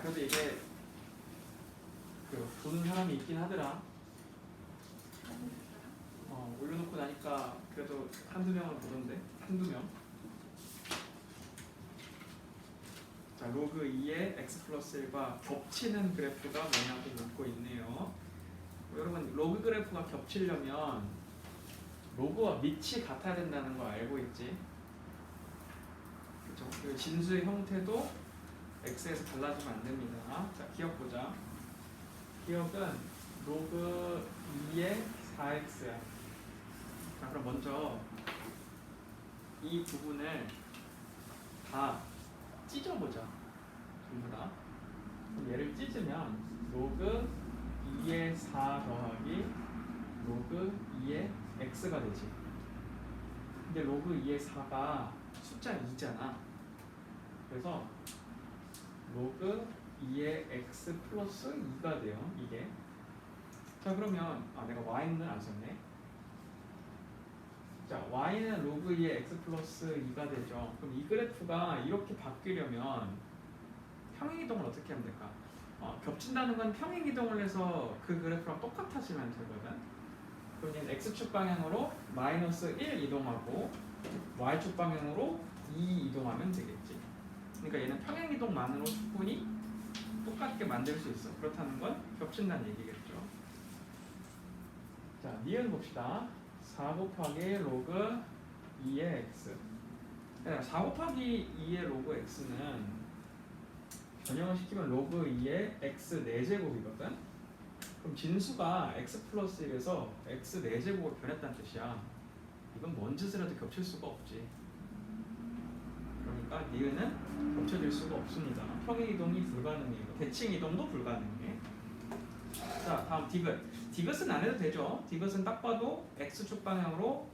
야 그래도 이게 그 보는 사람이 있긴 하더라. 어, 올려놓고 나니까 그래도 한두 명은 보던데 한두 명. 자 로그 2의 x 플러스 1과 겹치는 그래프가 뭐냐고 묻고 있네요. 여러분 로그 그래프가 겹치려면 로그와 밑이 같아야 된다는 거 알고 있지? 그죠? 그 진수의 형태도 x에서 달라지면 안 됩니다. 자 기억 보자. 기억은 로그 2의 4x야. 자 그럼 먼저 이 부분을 다 찢어보자. 전부 다. 그럼 얘를 찢으면 로그 2의 4 더하기 로그 2의 x가 되지. 근데 로그 2의 4가 숫자 2잖아. 그래서 로그 2의 x 플러스 2가 돼요. 이게. 자 그러면 아 내가 y는 안 썼네. 자 y는 로그 2의 x 플러스 2가 되죠. 그럼 이 그래프가 이렇게 바뀌려면 평행 이동을 어떻게 하면 될까? 어, 겹친다는 건 평행 이동을 해서 그 그래프랑 똑같아지면 되거든. 얘는 x축 방향으로 마이너스 1 이동하고 y축 방향으로 2 이동하면 되겠지. 그러니까 얘는 평행 이동만으로 충분히 똑같게 만들 수 있어. 그렇다는 건 겹친다는 얘기겠죠. 자, 니은 봅시다. 4 곱하기 로그 2의 x. 4 곱하기 2의 로그 x는 전형을 시키면 로그 2의 x 4제곱이거든. 그럼 진수가 x 플러스 1에서 x 4제곱으로 변했다는 뜻이야. 이건 뭔 짓을 해도 겹칠 수가 없지. 그러니까 니은은 겹쳐질 수가 없습니다. 평행 이동이 불가능해요. 대칭 이동도 불가능해. 자, 다음 디귿. 디귿은 안 해도 되죠. 디귿은 딱 봐도 x축 방향으로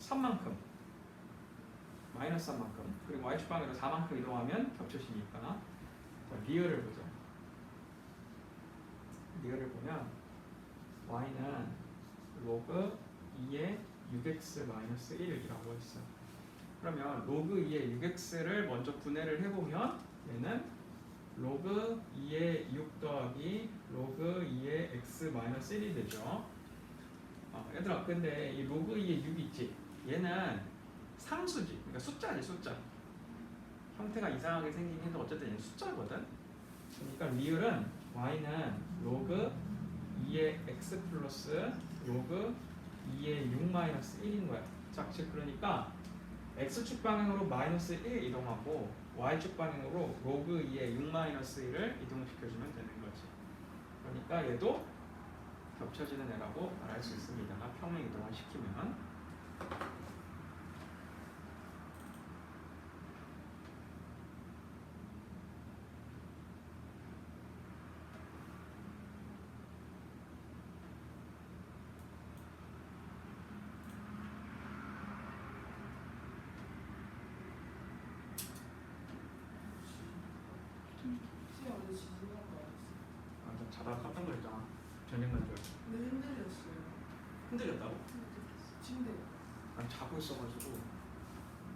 3만큼 마이너스 3만큼 그리고 y축 방향으로 4만큼 이동하면 겹쳐지니까 자, 리얼을 보자. 리얼을 보면 y는 로그 2의 6x 마이너스 1이라고 했어. 그러면 로그 2의 6x를 먼저 분해를 해보면 얘는 로그 2의 6 더하기 로그 2의 x 마이너스 1이 되죠. 어, 얘들아 근데 이 로그 2의 6 있지? 얘는 상수지. 그러니까 숫자지 숫자. 형태가 이상하게 생긴 해도 어쨌든 얘는 숫자거든. 그러니까 리을은 y는 로그 2의 x 플러스 로그 2의 6 마이너스 1인 거야. 자, 즉 그러니까 x축 방향으로 마이너스 1 이동하고 y축 방향으로 로그 2의 6 마이너스 1을 이동시켜주면 되는 거지. 그러니까 얘도 겹쳐지는 애라고 말할 수 있습니다. 평행 이동을 시키면. 시간 어제 지진한 거 알았어. 아, 깜짝 놀랐잖아. 저녁 난 줄. 알고. 근데 흔들렸어요. 흔들렸다고? 침대. 난 자고 있어가지고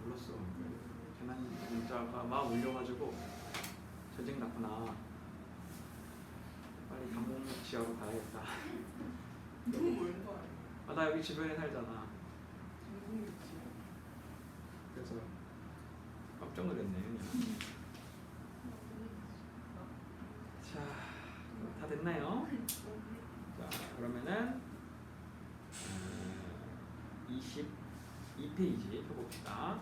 몰랐어. 재난 문자가 막 울려가지고 전쟁 났구나. 빨리 감옥 지하로 가야겠다. 너무 멀다. 아, 나 여기 주변에 살잖아. 전국이지. 그래서 깜짝 놀랐네. 그냥. 자, 다 됐나요? 자, 그러면은 어, 22페이지 펴봅시다.